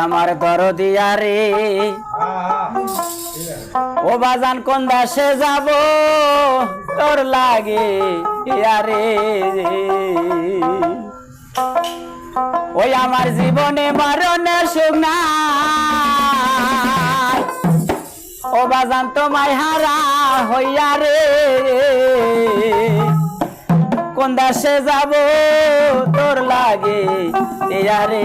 আমার দরদিয়া রে ও বাজান, কোন দাসে যাব? তোর লাগে ইয়ারে ওই আমার জীবনে মরণের সুখ না ও বাজান, তোমায় হারা হইয়া রে। কোন দাসে যাব? তোর লাগে ইয়ারে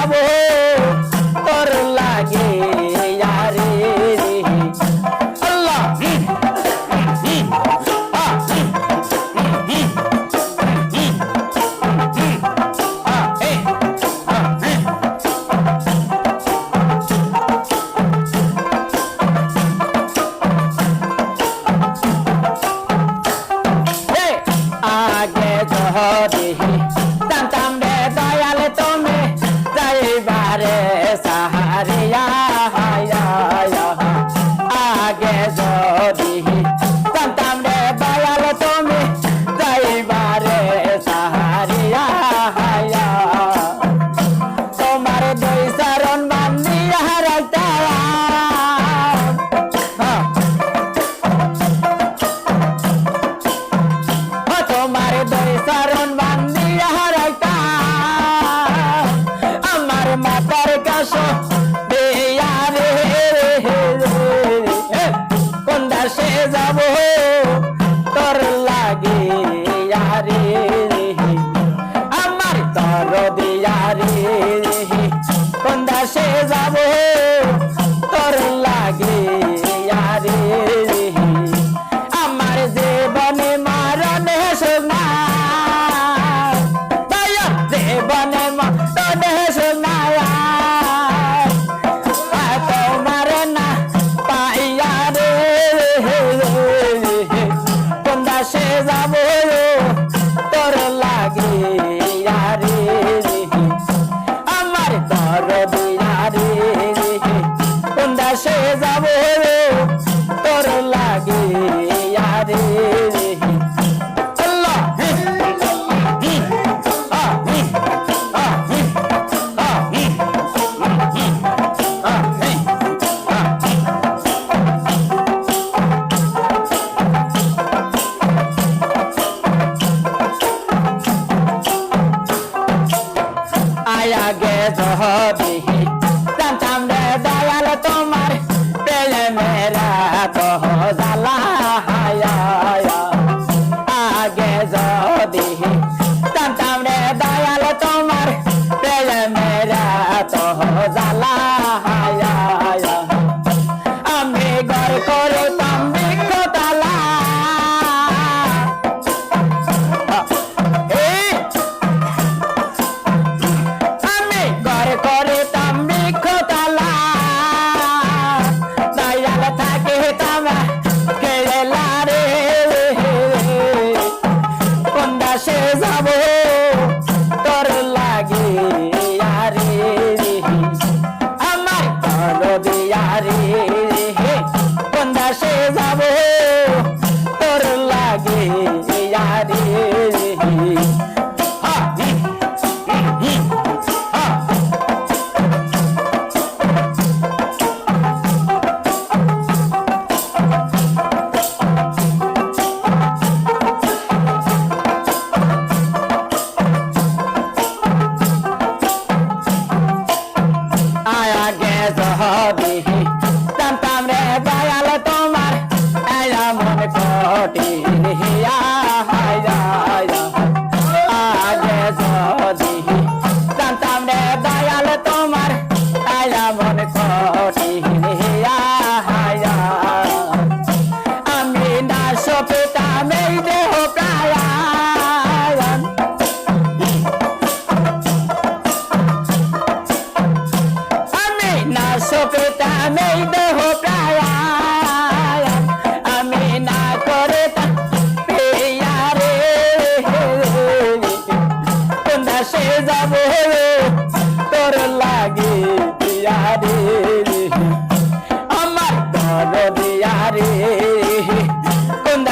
যাব তোর লাগে আরে আল্লাহ আগে জহ দেহি টান টান দেশে যাব। জহরে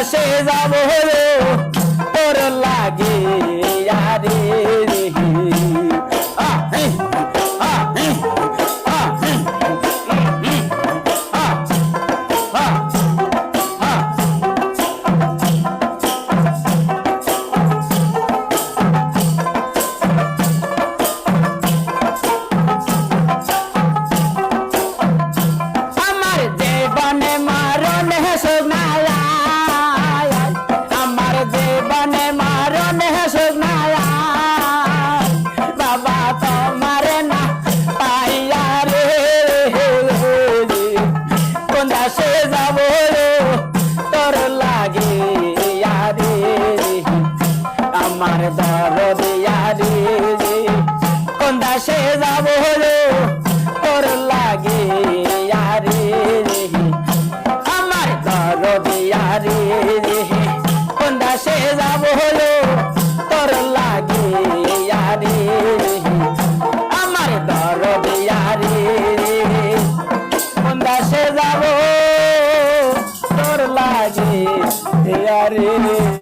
কোন দাসে যাব তোর